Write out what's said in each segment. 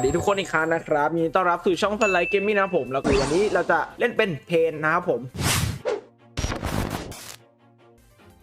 วัสดีทุกคนอีกครั้งนะครับยินดีต้อนรับสู่ช่องพันไลเกมมี่นะผมแล้วก็วันนี้เราจะเล่นเป็นเพนนะครับผม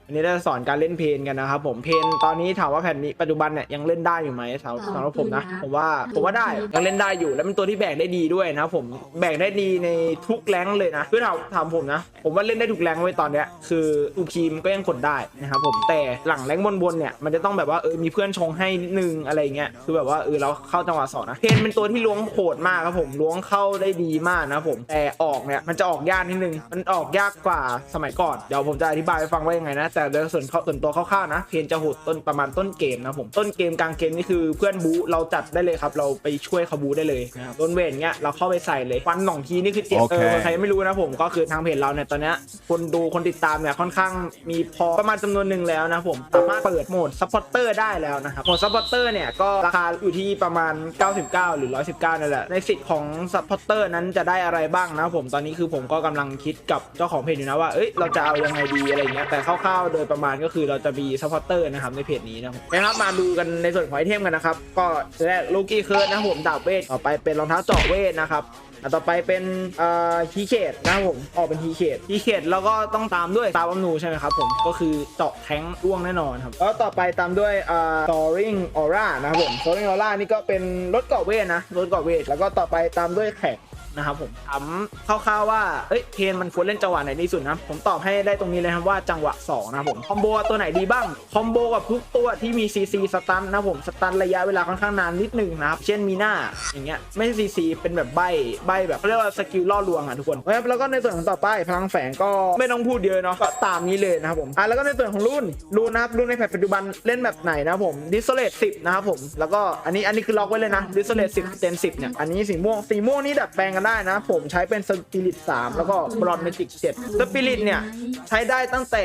อันนี้เราจะสอนการเล่นเพนกันนะครับผมเพนตอนนี้ถามว่าแผ่นนี้ปัจจุบันเนี่ยยังเล่นได้อยู่ไหมสำหรับสำหรับผมนะผมว่าผมว่าได้ยังเล่นได้อยู่ แล้วเป็นตัวที่แบกได้ดีด้วยนะครับผมแบกได้ดีในทุกแรงค์เลยนะคือถามถามผมนะ ผมว่าเล่นได้ทุกแรงค์ไว้ยตอนเนี้ยคืออูคีมก็ยังกดได้นะครับผมแต่หลังแรงค์บนๆเนี่ยมันจะต้องแบบว่าเออมีเพื่อนชงให้นิดนึงอะไรเงี้ยคือแบบว่าเออเราเข้าจังหวะสองนะเพนเป็นตัวที่ล้วงโหดมากครับผมล้วงเข้าได้ดีมากนะครับผมแต่ออกเนี่ยมันจะออกยากนิดนึงมันออกยากกว่าสมัยก่อนเดี๋ยวผมจะอธิบายให้ฟังว่ายังไงนะแต่โดยส่วนเขาส่วนตัวคร่าวๆนะเพนจะโหดต้นประมาณต้นเกมนะผมต้นเกมกลางเกมนี่คือเพื่อนบู๊เราจัดได้เลยครับ เราไปช่วยเขาบู๊ได้เลยนะครับโดนเวทเงี้ยเราเข้าไปใส่เลยฟันหน่องทีนี่คือเจ็บโอเอเค อใครไม่รู้นะผมก็คือทางเพจเราเนี่ยตอนเนี้ยคนดูคนติดตามเนี่ยค่อนข้างมีพอประมาณจำนวนหนึ่งแล้วนะผมสามารถเปิดโหมดซัพพอร์เตอร์ได้แล้วนะครับโหมดซัพพอร์เตอร์เนี่ยก็ราคาอยู่ที่ประมาณ 99 หรือ 119นั่นแหละในสิทธิ์ของซัพพอร์เตอร์นั้นจะได้อะไรบ้างนะผมตอนนี้คือผมก็กำลังคิดกับเจ้าของเพจอยู่นะว่าเอ้ยเราจะเอายังไงดีอะไรเงี้ยแต่คร่าวๆโดยประมาณก็คือเราจะมีซัพพอร์เตอร์นะครับในเพจนี้นะครับนะครับมาดูกันในส่วนของไอเทมกันนะครับ ก็แรกลูกี้เคิร์ดนะครับผมดาบเวทต่อไปเป็นรองเท้าเจาะเวทนะครับอันต่อไปเป็นเอ่อทีเคดนะครับผมออกเป็นทีเคดทีเคดแล้วก็ต้องตามด้วยตาบัมนูใช่ไหมครับผมก็คือเจาะแทงร่วงแน่นอนครับแล้วต่อไปตามด้วยเอ่อ soaring aura นะครับผม soaring aura นี่ก็เป็นรถเกาะเวทนะรถเกาะเวทแล้วก็ต่อไปตามด้วยแขก นะครับผมถามคร่าวๆว่าเอ้ยเพนมันควรเล่นจังหวะไหนดีสุดนะผมตอบให้ได้ตรงนี้เลยครับว่าจังหวะ2นะผมคอมโบตัวไหนดีบ้างคอมโบกับทุกตัวที่มี CC สตันนะผมสตันระยะเวลาค่อนข้างนานนิดหนึ่งนะครับเช่นมีหน้าอย่างเงี้ยไม่ใช่ CC เป็นแบบใบใบแบบเรียกว่าสกิลล่อลวงอะทุกคนนะครับแล้วก็ในส่วนของต่อไปพลังแฝงก็ไม่ต้องพูดเยอะเนาะก็ตามนี้เลยนะครับผมอะแล้วก็ในส่วนของรุ่นรุ่นนะครับรุ่นในแพทปัจจุบันเล่นแบบไหนนะผมดิสโซเลต10นะครับผมแล้วก็อันนี้อันนี้คือล็อกไว้เลยนะดิสโซเลต10เจน10เนี่ยอันนี้สีม่วงสีม่วงนี่ดัดแปลงกันได้นะ ผมใช้เป็นสปิริต3แล้วก็บรอนเมจิก7สปิริตเนี่ย ใช้ได้ตั้งแต่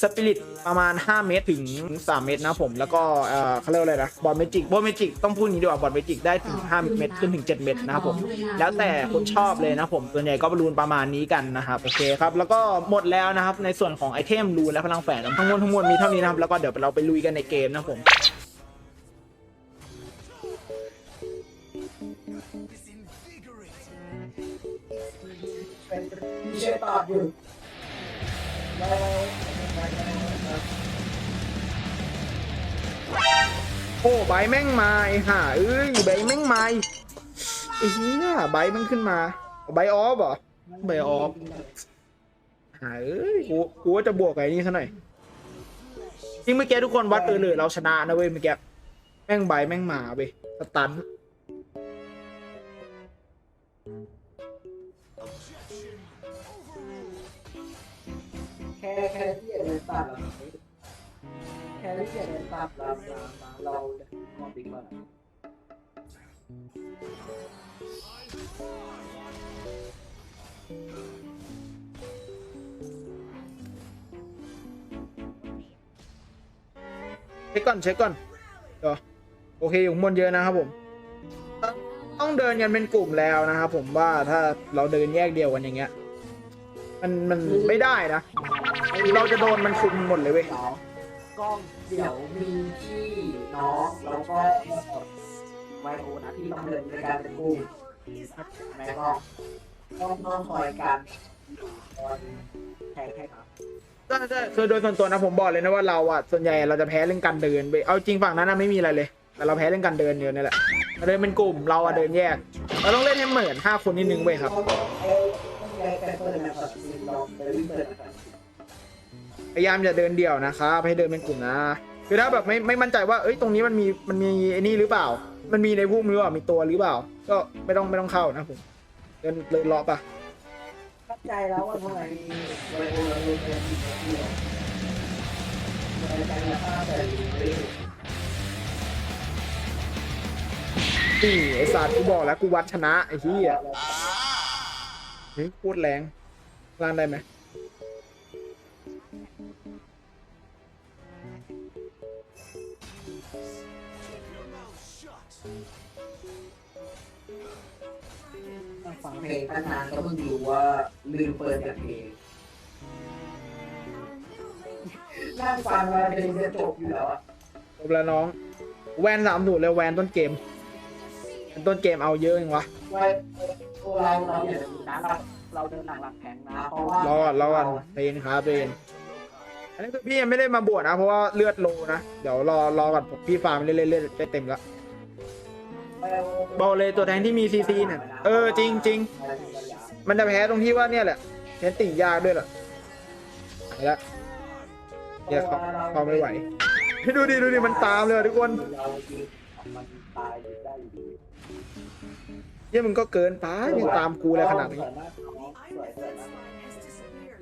สปิริตประมาณ 5 เมตรถึง 3 เมตรนะผมแล้วก็เอ่อเขาเรียกว่าอะไรนะบอลเมจิกบอลเมจิกต้องพูดอย่างนี้ดีกว่าบอลเมจิกได้ถึง 5 เมตรขึ้นถึง 7 เมตรนะครับผม แล้วแต่คนชอบเลยนะผมส่วนใหญ่ก็บอลูนประมาณนี้กันนะครับโอเคครับแล้วก็หมดแล้วนะครับในส่วนของไอเทมรูนและพลังแฝงทั้งหมดทั้งมวลมีเท่านี้นะครับแล้วก็เดี๋ยวเราไปลุยกันในเกมนะค รับผมมีช่วยตอบอยู่แล้วโอ้ใบแม่งมาไอ้ห่าเอ้ยใบแม่งมาไอ้เหี้ยใบม่งขึ้นมา ใบออฟเหรอใบออฟหาเอ้ยกูกูว่าจะบวกไอ้นี่ซะหน่อยจริงเมื่อกี้ทุกคนวัดเออเลยเราชนะนะเว้ยเมื่อกี้แม่งใบแม่งมาเว้ยสตัน แค่แค่ที่จะเดินตามเราแค่ที่จะเดินตามเราเราเรามองติ๊กมาเช็คก่อนเช็คก่อนเดี๋ยวโอเคอยู่ข้างบนเยอะนะครับผมต้องต้องเดินกันเป็นกลุ่มแล้วนะครับผมว่าถ้าเราเดินแยกเดียวกันอย่างเงี้ย มันมันไม่ได้นะ เราจะโดนมันคุมหมดเลยเว้ยเดี๋ยวกล้องเดี๋ยวมีที่น้องแล้วก็ไวโอนะที่ต้องเดินในการเป็นกลุ่มแม่ก็ต้องต้องคอยกันคอยแข่งให้ครับใช่ใช่คือโดยส่วนตัวนะผมบอกเลยนะว่าเราอะส่วนใหญ่เราจะแพ้เรื่องการเดินไปเอาจริงฝั่งนั้นนะไม่มีอะไรเลย แต่เราแพ้เรื่องการเดินเดียวนี่แหละเราเดินเป็นกลุ่มเราอะเดินแยกเราต้องเล่นให้เหมือนห้าคนนิดนึงเว้ยครับ พยายามอย่าเดินเดี่ยวนะครับให้เดินเป็นกลุ่มนะคือถ้าแบบไม่ไม่มั่นใจว่าเอ้ยตรงนี้มันมีมันมีไอ้นี่หรือเปล่า มันมีในพวกมือเปล่ามีตัวหรือเปล่า ก็ไม่ต้องไม่ต้องเข้านะผมเดินเลยเลาะปะเข้าใจแล้วว่าทำไมไวโอเราเดินเดินเดียวในการฆ่าแต่ไม่ได้นี่ไอ้สัตว์กูบอกแล้วกูวัดชนะไอ้ที่อะเฮ้ยพูดแรงล่างได้ไหม ฟังเพลงตั้งนานก็เพิ่งรู้ว่าลืมเปิดแต่เพลงนั่งฟังมาเพลงจะจบอยู่แล้วอะจบแล้วน้อง แวนสามสูตรเลยแวนต้นเกม ต้นเกมเอาเยอะเองวะไว้ตัวเราเราอย่าลืมนะเราเราเดินหลังหลังแข็งนะเพราะว่ารอก่อนรอก่อนเตนครับเตนอันนี้คือพี่ยังไม่ได้มาบวชนะ เพราะว่าเลือดโลนะ เดี๋ยวรอรอก่อนผมพี่ฟาร์มเรื่อยๆเรื่อยๆได้เต็มแล้ว บอกเลยตัวแทงที่มีซีซีเนี่ยเออจริงจริงมันจะแพ้ตรงที่ว่าเนี่ยแหละเทนติยากด้วยแหละไปละเดี๋ยวเขาเขาไม่ไหวให้ดูดิดูดิมันตามเลยทุกคนเนี่ยมึงก็เกินไปยังตามกูเลยขนาดนี้สวยมาม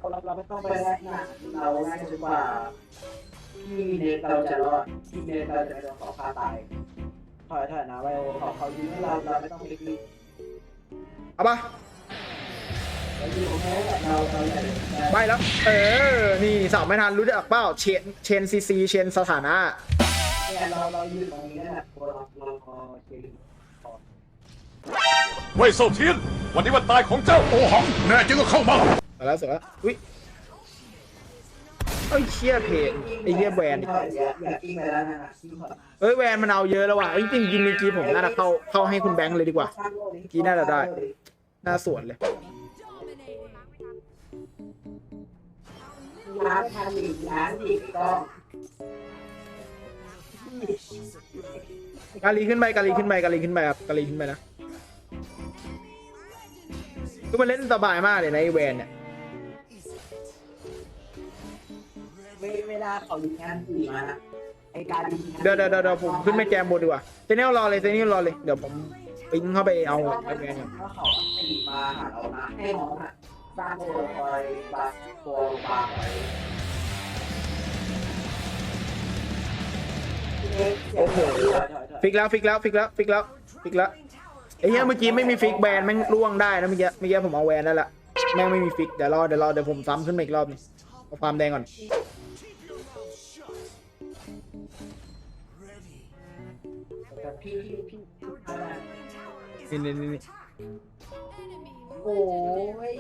กเราเราไม่ต้องไปแรกหน้าเราง่ายดีกว่าที่เนตเราจะรอดที่เนตเราจะขอฆ่าตาย ถอยถอยนะไวโอขอเขายิงให้เราเราไม่ต้องไปรีบเอาปะเราอยู่ตรงนี้เราเราอย่าลืมนะไปแล้ว เออ นี่สาวไม่ทันรู้จักเปล่าเชนเชนซีซีเชนสถานะ เนี่ยเราเรายืนตรงนี้นั่นแหละตัวเราเราพอเชลิเว่ยเซาเทียน วันนี้วันตายของเจ้าโอหัง แน่จริงก็เข้ามาเสร็จแล้วเสร็จแล้ว อุ้ย เอ้ยเชี่ยเพจไอ้เหี้ยแวนอย่าอย่ากิ้งไปแล้วนะกิ้งก่อนเอ้ยแวนมันเอาเยอะแล้วว่ะเอ้ยจริงจริงๆเมื่อกี้ผมน่าจะเข้าเข้าให้คุณแบงค์เลยดีกว่ากี้น่าจะได้หน้าสวนเลยร้านทำอีกร้านอีกก็กาลีขึ้นไปกาลีขึ้นไปกาลีขึ้นไปครับกาลีขึ้นไปนะคือมันเล่นสบายมากเลยนะไอ้แวนเนี่ย ไม่เวลาเขาลิงงานอื่นมานะไอการลิงงานเดี๋ยวเดี๋ยวเดี๋ยวเดี๋ยวผมขึ้นไปแจมบนดีกว่าเซเนลรอเลยเซเนลรอเลยเดี๋ยวผมปิ้งเข้าไปเอาไอ้แวนเนี่ยถ้าเขาตีมาหาเรานะให้น้องอะสร้างตัวคอยบาตัวบางไว้โอ้โหฟิกแล้วฟิกแล้วฟิกแล้วฟิกแล้วฟิกแล้วไอ้เหี้ยเมื่อกี้ไม่มีฟิกแบนแม่งล่วงได้นะเมื่อกี้เมื่อกี้ผมเอาแวนได้ละแม่งไม่มีฟิกเดี๋ยวรอเดี๋ยวรอเดี๋ยวผมซ้ำขึ้นมาอีกรอบหนึงเอาความแดงก่อน นี่นี่นี่นี่โอ้ย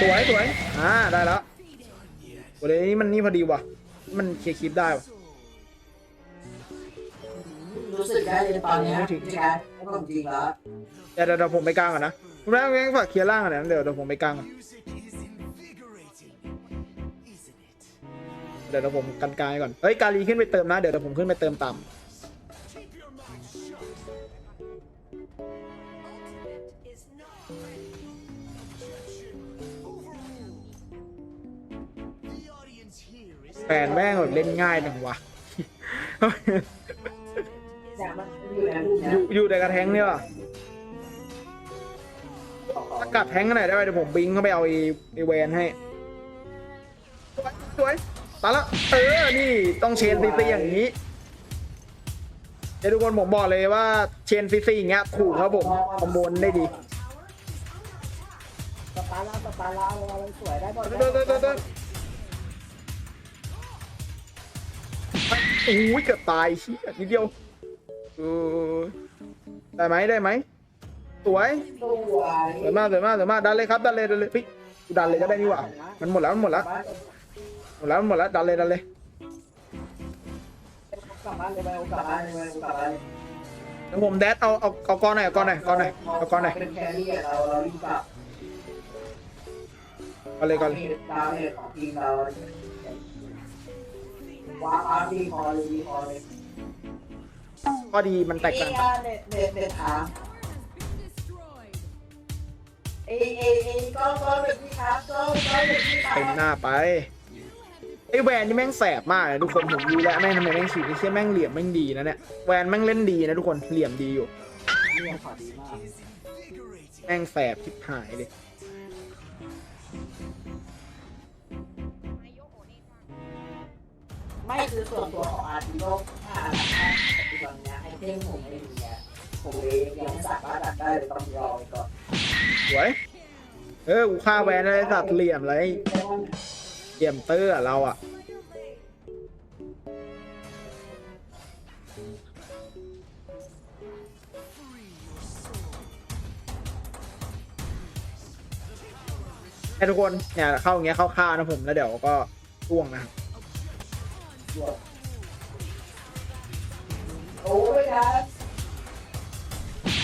สวยสวยอ่าได้แล้วโอ้ยนี่มันนี่พอดีว่ะ มันเคลียร์คลิปได้ว่ะรู้สึกได้เลยตอนนี้จริงๆแล้วก็จริงแล้วเดี๋ยวเดี๋ยวเดี๋ยวผมไปกลางก่อนนะคุณแม่แม่ฝากเคลียร์ล่างก่อนนะเดี๋ยวเดี๋ยวผมไปกลางก่อน ดี๋ยวเดี๋ยวผมกันกางก่อน เฮ้ยกาลีขึ้นไปเติมนะ เดี๋ยวผมขึ้นไปเติมต่ำแฟนแม่งแบบเล่นง่ายจังวะ อยู่อยู่แต่กระแทงเนี่ยว่ะถ้ากัดแทงกันไหนอยได้ไหมเดี๋ยวผมบิงเข้าไปเอาไอ้ไอ้แวนให้สวย สวยตายละเออ นี่ต้องเชนซีซีอย่างนี้เดี๋ยวทุกคนผมบอกเลยว่าเชนซีซีอย่างเงี้ยถูกครับผมคอมโบนได้ดีสตาร์ล่าสตาร์ล่าอะไรสวยได้หมดเดินเดินเดินเดินโอ้ยเกือบตายเชี่ยนิดเดียวเออได้ไหมได้ไหมสวยสวยสวยมากสวยมากสวยมากดันเลยครับดันเลยดันเลยพี่กูดันเลยก็ได้นี่หว่ามันหมดแล้วมันหมดแล้ว หมดแล้วมันหมดแล้วดันเลยดันเลยกลับบ้านเลยไปกลับบ้านเลยกลับบ้านเลยเดี๋ยวผมแดดเอาเอาเอาก้อนหน่อยเอาก้อนหน่อยก้อนหน่อยเอาก้อนหน่อยเป็นแครี่เราเรารีบกลับเอาเลยก้อนเลยดาวเนี่ยของทีมเราว้าอาร์ดีคอเลยดีคอเลยข้อดีมันแตกต่างกันเน็ตเน็ตเน็ตถามเอเอเอก็ก็เป็นที่ครับก็ก็เป็นที่ครัเต็มหน้าไป ไอแวนนี่แม่งแสบมากเลยทุกคนผมรู้แล้วแม่งทำไมแม่งฉีดไอ้เชี่ยแม่งเหลี่ยมแม่งดีนะเนี่ยแวนแม่งเล่นดีนะทุกคนเหลี่ยมดีอยู่เนี่ยขอดีมากแม่งแสบทิบหายเลยไม่คือส่วนตัวของอาร์ติโลกถ้าปัจจุบันเนี้ยไอเทมผมไม่มีเนี่ยผมเองยังไม่สามารถดัดได้เลยต้องรอไปก่อน สวย เออกูฆ่าแวนอะไรสัตว์เหลี่ยมเลย เหลี่ยมเตอร์อะเราอะให้ทุกคนเนี่ยเข้าอย่างเงี้ยเข้าฆ่านะผมแล้วเดี๋ยวก็ร่วงนะครับโอ้ยดกัน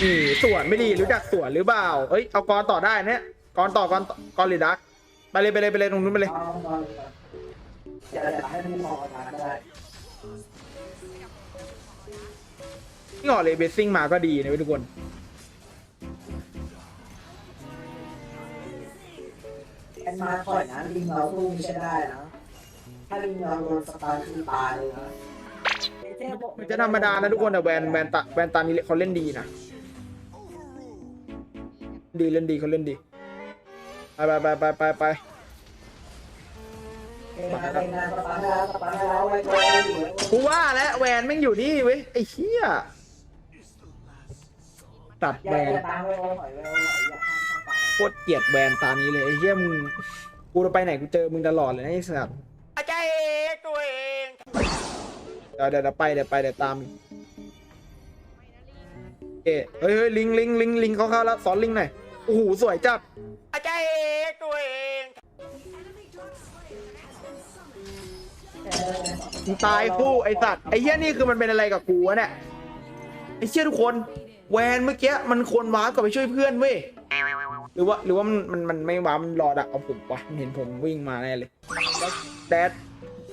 นี่สวนไม่ดีรู้จักสวนหรือเปล่าเอ้ยเอากรต่อได้เนี่ยกรต่อกรต่อกรหรือดัก ไปเลยไปเลยไปเลยตรงนู้นไปเลยเอานอนก่อนเดี๋ยวจะให้ผู้มองทานได้นี่ออกเลยเบสซิ่งมาก็ดีนะเว้ยทุกคน แอนมาถอยนะลิงเราสู้ไม่ใช่ได้นะถ้าลิงเราโดนสตาร์คือตายเลยนะมันจะธรรมดานะทุกคนแต่แวนแวนตาแวนตานี้เขาเล่นดีนะ ดีเล่นดีเขาเล่นดี ไปไปไปไปไปไปเอ็นมาเอ็นมาสตาร์แล้วสตาร์แล้วไว้ตัวอยู่ไว้กูว่าแล้วแวนแม่งอยู่นี่เว้ยไอ้เหี้ยตัดแวนโคตรเกลียดแวนตานี้เลยไอ้เหี้ยมึงกูจะไปไหนกูเจอมึงตลอดเลยนะไอ้สัตว์อาจตัวเองเดี๋ยวเดี๋ยวเดี๋ยวไปเดี๋ยวไปเดี๋ยวตามเอ๊ะเฮ้ยเฮ้ยลิงลิงลิงลิงเขาเข้าแล้วสอนลิงหน่อยโอ้โหสวยจัด อาจารย์ตัวเองตายคู่ไอสัตว์ไอเหี้ยนี่คือมันเป็นอะไรกับกูวะเนี่ยไอเชี่ยทุกคน แวนเมื่อกี้มันควรว้าร์ปกลับไปช่วยเพื่อนเว้ยหรือว่าหรือว่ามันมันมันไม่ว้าร์ปมันรอดักเอาผมวะมันเห็นผมวิ่งมาแน่เลยแล้วแดด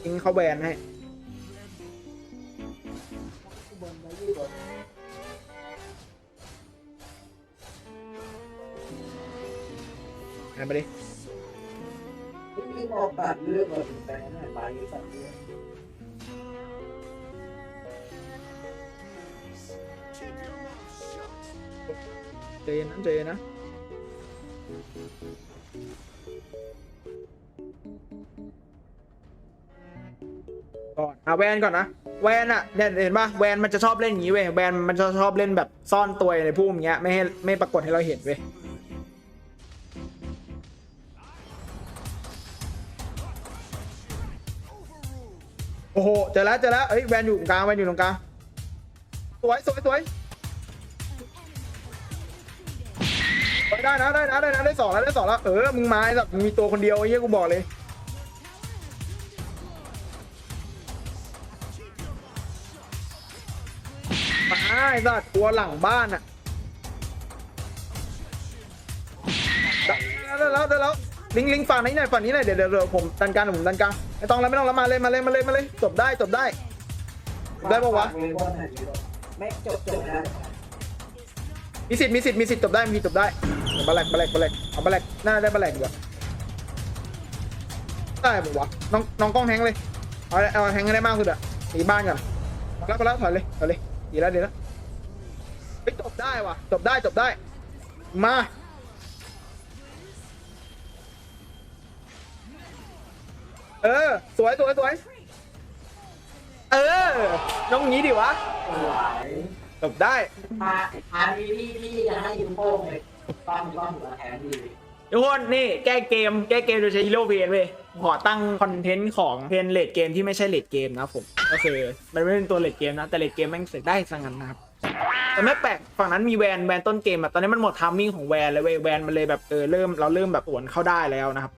ยิงเขาแวนให้ หันไปดิลิงออกตัดเลือดบนแต่นั่นไปตัดเลือดเจนนะเจนนะก่อนอะแวนก่อนนะแวนอะเนี่ยเห็นปะแวนมันจะชอบเล่นอย่างนี้เว้ยแวนมันจะชอบเล่นแบบซ่อนตัวในพุ่มอย่างเงี้ยไม่ให้ไม่ปรากฏให้เราเห็นเว้ย อ้โหเจอแล้วเจอแล้วเอ้ยแวนอยู่ตรงกลางแวนอยู่ตรงกลางสวยสวยสวยเฮ้ยได้นะได้นะได้นะได้สองแล้วได้สองแล้วเออมึงมาไอ้สัตว์มีตัวคนเดียวไอ้เหี้ยกูบอกเลยมาไอ้สัตว์ตัวหลังบ้านอะได้แล้วได้แล้วลิงลิงฝั่งนี้หน่อยฝั่งนี้หน่อยเดี๋ยวเดี๋ยวผมดันกลางผมดันกลาง ไม่ต้องแล้วไม่ต้องแล้วมาเลยมาเลยมาเลยมาเลยจบได้จบได้ ได้ปะวะไม่จบจบนะมีสิทธิ์มีสิทธิ์มีสิทธิ์จบได้มีสิทธิ์จบได้เดี๋ยวบาแลกบาแลกบาแลกเอาบาแลกน่าจะได้บาแลกดีกว่าได้ปะวะน้องน้องกล้องแทงเลยเอาเอาแทงให้ได้มากสุดอะหนีบ้านก่อนแล้วก็แล้วถอยเลยถอยเลยดีแล้วดีแล้วเฮ้ยจบได้ว่ะจบได้จบได้มา เออ สวยสวยสวยเออ น้องงี้ดิวะสวยจบได้มาอันนี้พี่พี่จะให้ยูโป้งเลยต้องต้องหัวแทนดีทุกคนนี่แก้เกมแก้เกมโดยใช้ฮีโร่เพนเว้ยขอตั้งคอนเทนต์ของเพนเลดเกมที่ไม่ใช่เลดเกมนะครับผมก็คือมันไม่เป็นตัวเลดเกมนะ แต่เลดเกมแม่งเสร็จได้สังกันนะครับแต่ไม่แปลกฝั่งนั้นมีแวนแวนต้นเกมอะตอนนี้มันหมดทามมิ่งของแวนเลยเว้ยแวนมันเลยแบบเออเริ่มเราเริ่มแบบสวนเข้าได้แล้วนะครับ